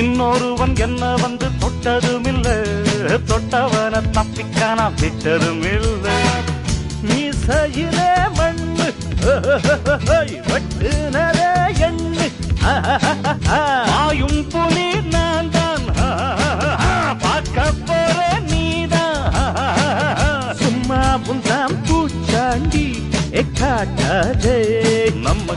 இன்னொருவன் என்ன வந்து தொட்டதும் இல்ல தொட்டவன தப்பிக்கான விட்டதும் இல்ல மீசையிலே மண்ணு வெட்டுனதே எண்ணு. ஆயும் புலி நான் தான் பார்க்க போற நீதான். சும்மா புந்தாம் பூச்சாண்டி எக்காட்டாதே. நம்ம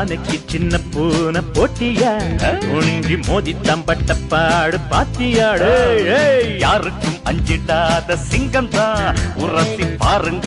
யானைக்கு சின்ன பூனை போட்டியா. ஒன்றி மோதி தம்பட்ட பாடு பாத்தியாடு யாருக்கும் அஞ்சிடாத சிங்கம் தான் உரசி பாருங்க.